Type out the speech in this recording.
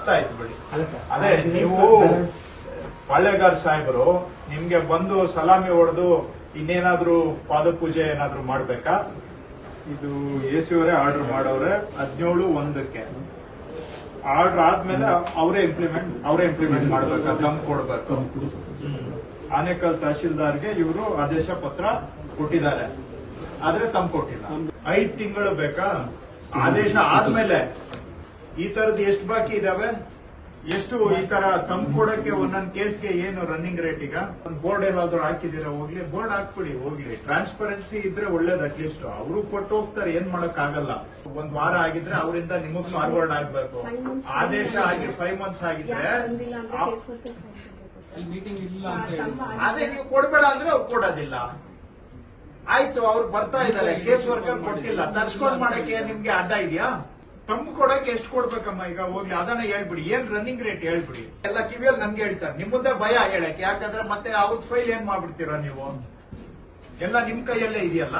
ಅರ್ಥ ಆಯ್ತು ಬಿಡಿ ಅದೇ ನೀವು ಪಾಳ್ಯಗಾರ್ ಸಾಹೇಬರು ನಿಮ್ಗೆ ಬಂದು ಸಲಾಮಿ ಹೊಡೆದು ಇನ್ನೇನಾದ್ರೂ ಪಾದಪೂಜೆ ಏನಾದ್ರೂ ಮಾಡ್ಬೇಕಾ? ಇದು ಎಸಿಯವರೇ ಆರ್ಡರ್ ಮಾಡೋರೆ ಹದಿನೇಳು ಒಂದಕ್ಕೆ. ಆರ್ಡರ್ ಆದ್ಮೇಲೆ ಅವರೇ ಇಂಪ್ಲಿಮೆಂಟ್ ಅವರೇ ಇಂಪ್ಲಿಮೆಂಟ್ ಮಾಡ್ಬೇಕು? ದಮ್ ಕೊಡ್ಬೇಕು. ಆನೇಕಲ್ ತಹಶೀಲ್ದಾರ್ಗೆ ಇವರು ಆದೇಶ ಪತ್ರ ಕೊಟ್ಟಿದ್ದಾರೆ. ಆದ್ರೆ ತಮ್ ಕೊಟ್ಟಿಲ್ಲ. ಐದ್ ತಿಂಗಳು ಬೇಕಾ? ಆದೇಶ ಆದ್ಮೇಲೆ ಈ ತರದ್ ಎಷ್ಟು ಬಾಕಿ ಇದಾವೆ? ಎಷ್ಟು ಈ ತರ ತಮ್ ಕೊಡಕ್ಕೆ ಒಂದೊಂದ್ ಕೇಸ್ಗೆ ಏನು ರನ್ನಿಂಗ್ ರೇಟ್ ಈಗ? ಒಂದ್ ಬೋರ್ಡ್ ಏನಾದ್ರು ಹಾಕಿದೀರಾ ಹೋಗ್ಲಿ ಬೋರ್ಡ್ ಹಾಕ್ಬಿಡಿ ಹೋಗ್ಲಿ. ಟ್ರಾನ್ಸ್ಪರೆನ್ಸಿ ಇದ್ರೆ ಒಳ್ಳೇದು ಅಟ್ಲೀಸ್ಟ್ ಅವರು ಕೊಟ್ಟು ಹೋಗ್ತಾರೆ ಏನ್ ಮಾಡಕ್ ಆಗಲ್ಲ ಒಂದ್ ವಾರ ಆಗಿದ್ರೆ ಅವರಿಂದ ನಿಮಗ್ ಫಾರ್ವರ್ಡ್ ಆಗ್ಬೇಕು. ಆದೇಶ ಆಗಿ ಫೈವ್ ಮಂತ್ಸ್ ಆಗಿದ್ರೆ. ಮೀಟಿಂಗ್ ಇಲ್ಲ ಅಂತ ಹೇಳಿ. ಅದೇ ನೀವು ಕೊಡ್ಬೇಡ ಅಂದ್ರೆ ಅವ್ರು ಕೊಡೋದಿಲ್ಲ. ಆಯ್ತು ಅವ್ರು ಬರ್ತಾ ಇದಾರೆ ಕೇಸ್ ವರ್ಕರ್ ಕೊಟ್ಟಿಲ್ಲ. ತರ್ಸ್ಕೊಂಡ್ ಮಾಡಕ್ಕೆ ನಿಮ್ಗೆ ಅಡ್ಡ ಇದೆಯಾ? ತಮ್ಮ ಕೊಡಕ್ಕೆ ಎಷ್ಟು ಕೊಡ್ಬೇಕಮ್ಮ? ಈಗ ಹೋಗ್ಲಿ, ಅದನ್ನ ಹೇಳ್ಬಿಡಿ. ಏನ್ ರನ್ನಿಂಗ್ ರೇಟ್ ಹೇಳ್ಬಿಡಿ. ಎಲ್ಲ ಕಿವಿಯಲ್ಲಿ ನನ್ಗೆ ಹೇಳ್ತಾರೆ. ನಿಮ್ ಮುಂದೆ ಭಯ ಹೇಳಕ್ಕೆ. ಯಾಕಂದ್ರೆ ಮತ್ತೆ ಅವ್ರದ್ ಫೈಲ್ ಏನ್ ಮಾಡ್ಬಿಡ್ತೀರಾ ನೀವು? ಎಲ್ಲ ನಿಮ್ ಕೈಯಲ್ಲೇ ಇದೆಯಲ್ಲ?